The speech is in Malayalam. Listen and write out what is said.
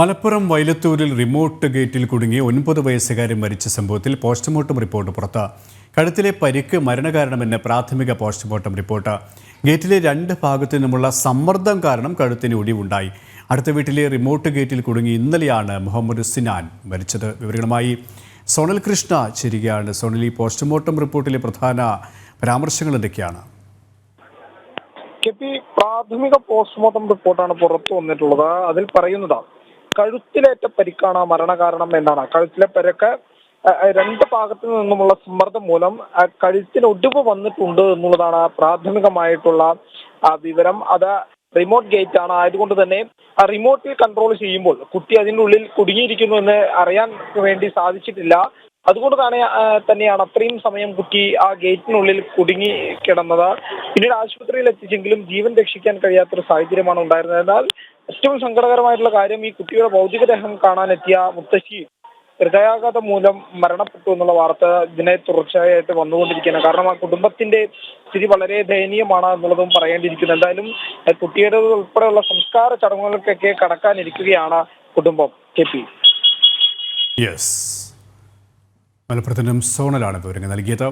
മലപ്പുറം വൈലത്തൂരിൽ റിമോട്ട് ഗേറ്റിൽ കുടുങ്ങി ഒൻപത് വയസ്സുകാരൻ മരിച്ച സംഭവത്തിൽ പോസ്റ്റ്മോർട്ടം റിപ്പോർട്ട് പുറത്ത്. കഴുത്തിലെ പരിക്ക് മരണകാരണമെന്ന് പ്രാഥമിക പോസ്റ്റ്മോർട്ടം റിപ്പോർട്ട്. ഗേറ്റിലെ രണ്ട് ഭാഗത്തു നിന്നുമുള്ള സമ്മർദ്ദം കാരണം കഴുത്തിന് ഒടിവുണ്ടായി. അടുത്ത വീട്ടിലെ റിമോട്ട് ഗേറ്റിൽ കുടുങ്ങി ഇന്നലെയാണ് മുഹമ്മദ് സിനാൻ മരിച്ചത്. വിവരങ്ങളുമായി സോണൽ കൃഷ്ണ ചേരുകയാണ്. സോണൽ ഈ പോസ്റ്റ്മോർട്ടം റിപ്പോർട്ടിലെ പ്രധാന പരാമർശങ്ങൾ എന്തൊക്കെയാണ്? പ്രാഥമിക പോസ്റ്റ്മോർട്ടം റിപ്പോർട്ടാണ് പുറത്തു വന്നിട്ടുള്ളത്. അതിൽ പറയുന്നത് കഴുത്തിലേറ്റ പരിക്കാണ് മരണകാരണം എന്നാണ്. കഴുത്തിലെ പരിക്ക് രണ്ട് ഭാഗത്തു നിന്നുമുള്ള സമ്മർദ്ദം മൂലം കഴുത്തിന് ഒടിവ് വന്നിട്ടുണ്ട് എന്നുള്ളതാണ് പ്രാഥമികമായിട്ടുള്ള വിവരം. അത് റിമോട്ട് ഗേറ്റ് ആണ്. ആയതുകൊണ്ട് തന്നെ ആ റിമോട്ടിൽ കൺട്രോൾ ചെയ്യുമ്പോൾ കുട്ടി അതിന്റെ ഉള്ളിൽ കുടുങ്ങിയിരിക്കുന്നു എന്ന് അറിയാൻ വേണ്ടി സാധിച്ചിട്ടില്ല. അതുകൊണ്ട് തന്നെ തന്നെയാണ് അത്രയും സമയം കുട്ടി ആ ഗേറ്റിനുള്ളിൽ കുടുങ്ങി കിടന്നത്. പിന്നീട് ആശുപത്രിയിൽ എത്തിച്ചെങ്കിലും ജീവൻ രക്ഷിക്കാൻ കഴിയാത്തൊരു സാഹചര്യമാണ് ഉണ്ടായിരുന്നത്. എന്നാൽ ഏറ്റവും സങ്കടകരമായിട്ടുള്ള കാര്യം ഈ കുട്ടിയുടെ ഭൗതികദേഹം കാണാനെത്തിയ മുത്തശ്ശി ഹൃദയാഘാതം മൂലം മരണപ്പെട്ടു എന്നുള്ള വാർത്ത ഇതിനെ തുടർച്ചയായിട്ട് വന്നുകൊണ്ടിരിക്കുകയാണ്. കാരണം ആ കുടുംബത്തിന്റെ സ്ഥിതി വളരെ ദയനീയമാണ് എന്നുള്ളതും പറയേണ്ടിയിരിക്കുന്നു. എന്തായാലും കുട്ടിയുടെ ഉൾപ്പെടെയുള്ള സംസ്കാര ചടങ്ങുകൾക്കൊക്കെ കടക്കാനിരിക്കുകയാണ് കുടുംബം. K P. യെസ്. സോണലാണ് വിവരങ്ങൾ നൽകിയത്.